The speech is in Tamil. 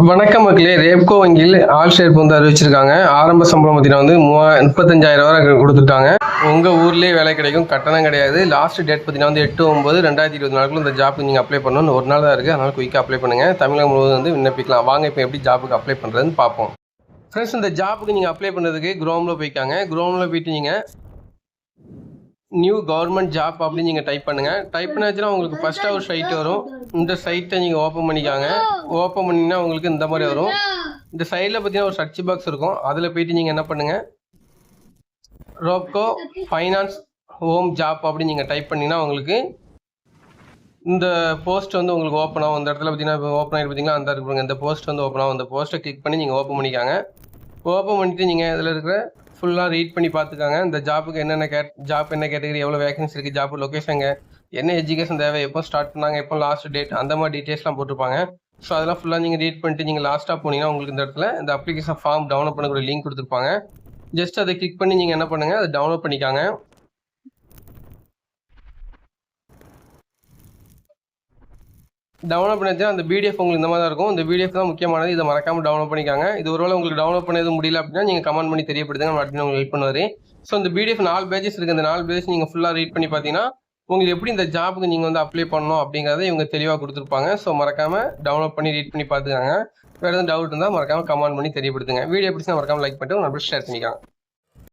வணக்கம் மக்களே. ரேப்கோ வங்கியில் ஆல் ஷேர் வந்து அறிவிச்சிருக்காங்க. ஆரம்ப சம்பளம் பார்த்தீங்கன்னா வந்து மூவா முப்பத்தஞ்சாயிரம் ரூபா கொடுத்துட்டாங்க. உங்கள் ஊர்லேயே வேலை கிடைக்கும். கட்டணம் கிடையாது. லாஸ்ட் டேட் பார்த்தீங்கன்னா வந்து எட்டு ஒம்பது ரெண்டாயிரத்தி இருபது நாளுக்குள்ள இந்த ஜாப்புக்கு நீங்கள் அப்ளை பண்ணணும்னு ஒரு நாள் தான் இருக்குது அதனால் குயிக்காக அப்ளை பண்ணுங்கள் தமிழகம் முழுவதும் வந்து விண்ணப்பிக்கலாம். வாங்க இப்போ எப்படி ஜாப்புக்கு அப்ளை பண்ணுறதுன்னு பார்ப்போம். ஃப்ரெண்ட்ஸ் இந்த ஜாப்புக்கு நீங்கள் அப்ளை பண்ணுறதுக்கு குரோமில் போய்க்காங்க. குரோமில் போயிட்டு நீங்கள் நியூ கவர்மெண்ட் ஜாப் அப்படின்னு நீங்கள் டைப் பண்ணுங்கள் டைப் பண்ணாச்சுன்னா உங்களுக்கு ஃபஸ்ட்டாக ஒரு சைட் வரும். இந்த சைட்டை நீங்கள் ஓப்பன் பண்ணிக்காங்க. ஓப்பன் பண்ணிங்கன்னா உங்களுக்கு இந்த மாதிரி வரும். இந்த சைடில் பார்த்தீங்கன்னா ஒரு சர்ச் பாக்ஸ் இருக்கும். அதில் போயிட்டு நீங்கள் என்ன பண்ணுங்கள் ரோப்கோ ஃபைனான்ஸ் ஹோம் ஜாப் அப்படின்னு நீங்கள் டைப் பண்ணிங்கன்னா உங்களுக்கு இந்த போஸ்ட் வந்து உங்களுக்கு ஓப்பன் ஆகும். இந்த இடத்துல பார்த்தீங்கன்னா ஓப்பன் ஆகிட்டு பார்த்தீங்கன்னா அந்த இருக்கு இந்த போஸ்ட் வந்து ஓப்பன் ஆகும். அந்த போஸ்ட்டை கிளிக் பண்ணி நீங்கள் ஓப்பன் பண்ணிக்காங்க. ஓப்பன் பண்ணிவிட்டு நீங்கள் இதில் இருக்கிற ஃபுல்லாக ரீட் பண்ணி பார்த்துக்காங்க. இந்த ஜாப்புக்கு என்னென்ன கேட் ஜாப் என்ன கேட்டகரி எவ்வளோ வேகன்சி இருக்குது ஜாப் லொக்கேஷனுங்க என்ன எஜுகேஷன் தேவை எப்போ ஸ்டார்ட் பண்ணாங்க எப்போ லாஸ்ட் டேட் அந்த மாதிரி டீட்டெயில்ஸ்லாம் போட்டிருப்பாங்க. ஸோ அதெல்லாம் ஃபுல்லாக நீங்கள் ரீட் பண்ணிட்டு நீங்கள் லாஸ்ட்டாக போனீங்கன்னா உங்களுக்கு இந்த இடத்துல இந்த அப்ளிகேஷன் ஃபார்ம் டவுன்லோட் பண்ணக்கூடிய லிங்க் கொடுத்துருப்பாங்க. ஜஸ்ட் அதை கிளிக் பண்ணி நீங்கள் என்ன பண்ணுங்கள் அதை டவுன்லோட் பண்ணிக்காங்க. டவுன்லோட் பண்ணிச்சு அந்த பிடிஎஃப் உங்களுக்கு இந்த மாதிரி தான் இருக்கும். இந்த பிடிஎஃப் தான் முக்கியமானது. இதை மறக்காமல் டவுன்லோட் பண்ணிக்காங்க. இது ஒருவேளை உங்களுக்கு டவுன்லோட் பண்ணது முடியல அப்படின்னா நீங்கள் கமெண்ட் பண்ணி தெரியப்படுத்துங்க. நம்ம அப்படின்னு உங்களுக்கு ஹெல்ப் பண்ணுவார் ஸோ இந்த பிடிஎஃப் நாலு பேஜஸ் இருக்குது இந்த நாலு பேஜஸ் நீங்கள் ஃபுல்லாக ரீட் பண்ணி பார்த்தீங்கன்னா உங்களுக்கு எப்படி இந்த ஜாபுக்கு நீங்கள் வந்து அப்ளை பண்ணணும் அப்படிங்கிறத இவங்க தெளிவாக கொடுத்துருப்பாங்க. ஸோ மறக்காமல் டவுன்லோட் பண்ணி ரீட் பண்ணி பார்த்துக்காங்க. வேறு எதுவும் டவுட் இருந்தால் மறக்காமல் கமெண்ட் பண்ணி தெரியப்படுத்துங்க. வீடியோ பிடிச்சா மறக்காம லைக் பண்ணிட்டு உங்க ஷேர் பண்ணிக்காங்க.